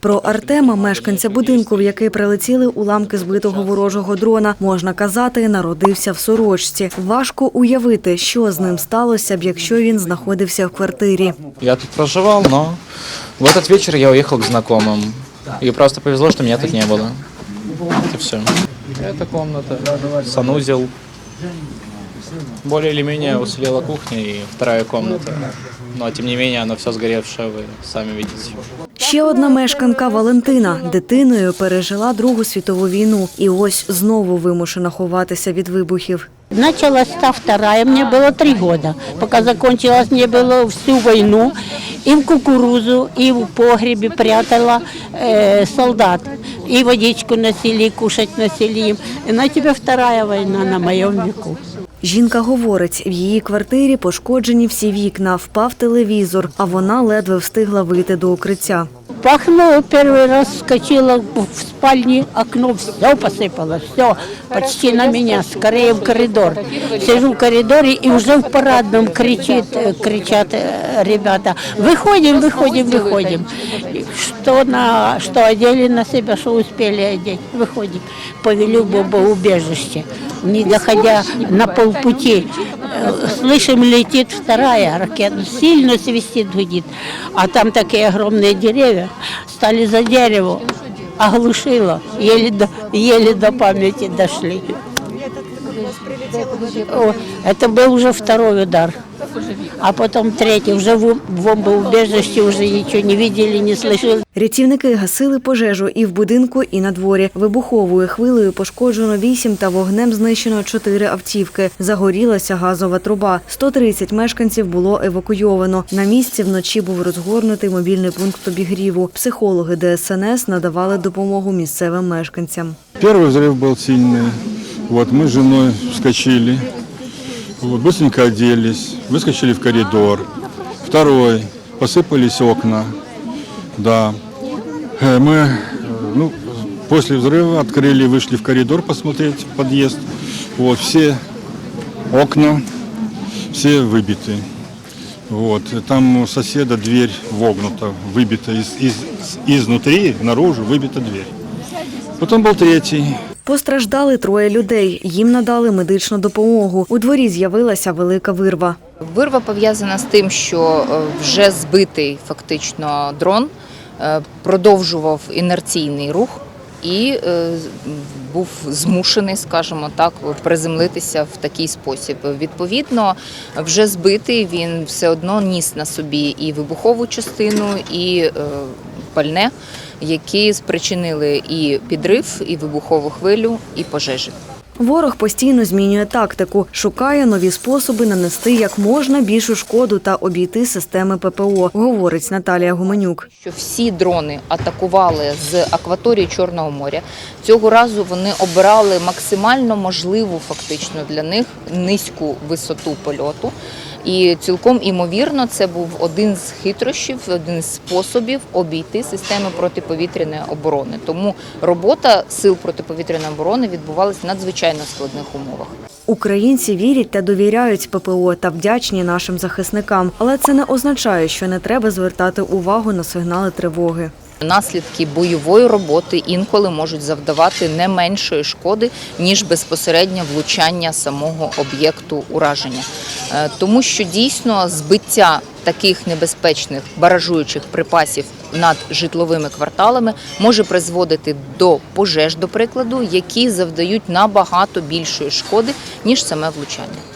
Про Артема, мешканця будинку, в який прилетіли уламки збитого ворожого дрона, можна казати, народився в сорочці. Важко уявити, що з ним сталося б, якщо він знаходився в квартирі. Я тут проживал, но в этот вечер я уехал к знакомым. И просто повезло, что меня тут не было. Это все. Эта комната, санузел. Более или менее уцелела кухня и вторая комната. Но тем не менее, оно все сгоревшее, вы сами видите. Ще одна мешканка Валентина дитиною пережила Другу світову війну і ось знову вимушена ховатися від вибухів. Началась та вторая, мне было три года. Пока закончилась, мне было всю войну. И в кукурузу, и в погребе прятала э, солдат. И водичку носили, и кушать носили им. И на тебя вторая война на моем веку. Жінка говорить, в її квартирі пошкоджені всі вікна, впав телевізор, а вона ледве встигла вийти до укриття. Пахнуло первый раз, вскочила в спальне, окно, все посыпалось, все, почти на меня, скорее в коридор. Сижу в коридоре и уже в парадном кричит, э, кричат э, ребята, выходим, выходим, выходим. Что, на, что одели на себя, что успели одеть, выходим. Повели в бомбоубежище. Не доходя на полпути, э, слышим, летит вторая ракета, сильно свистит, гудит. А там такие огромные деревья, стали за дерево, оглушило, еле до, еле до памяти дошли. О, это был уже второй удар. А потом третий, уже в в бомбоубежище уже ничего не видели, не слышали. Рятівники гасили пожежу і в будинку, і на дворі. Вибуховою хвилею пошкоджено вісім та вогнем знищено чотири автівки. Загорілася газова труба. 130 мешканців було евакуйовано. На місці вночі був розгорнутий мобільний пункт обігріву. Психологи ДСНС надавали допомогу місцевим мешканцям. Первый взрыв был сильный. Вот мы с женой вскочили, Вот, быстренько оделись, выскочили в коридор. Второй, посыпались окна. Да. Э, Мы э, ну, после взрыва открыли, вышли в коридор посмотреть подъезд. Вот, все окна, все выбиты. Вот. Там у соседа дверь вогнута, выбита из, из, изнутри, наружу выбита дверь. Потом был третий. Постраждали троє людей. Їм надали медичну допомогу. У дворі з'явилася велика вирва. Вирва пов'язана з тим, що е, вже збитий фактично дрон е, продовжував інерційний рух і е, був змушений, скажімо так, приземлитися в такий спосіб. Відповідно, вже збитий він все одно ніс на собі і вибухову частину, і пальне, які спричинили і підрив, і вибухову хвилю, і пожежі. Ворог постійно змінює тактику, шукає нові способи нанести як можна більшу шкоду та обійти системи ППО, говорить Наталія Гуменюк. що всі дрони атакували з акваторії Чорного моря. Цього разу вони обирали максимально можливу фактично для них низьку висоту польоту. І цілком імовірно, це був один з хитрощів, один з способів обійти системи протиповітряної оборони. Тому робота сил протиповітряної оборони відбувалася в надзвичайно складних умовах. Українці вірять та довіряють ППО та вдячні нашим захисникам, але це не означає, що не треба звертати увагу на сигнали тривоги. Наслідки бойової роботи інколи можуть завдавати не меншої шкоди, ніж безпосереднє влучання самого об'єкту ураження. Е, Тому що дійсно збиття таких небезпечних баражуючих припасів над житловими кварталами може призводити до пожеж, до прикладу, які завдають набагато більшої шкоди, ніж саме влучання.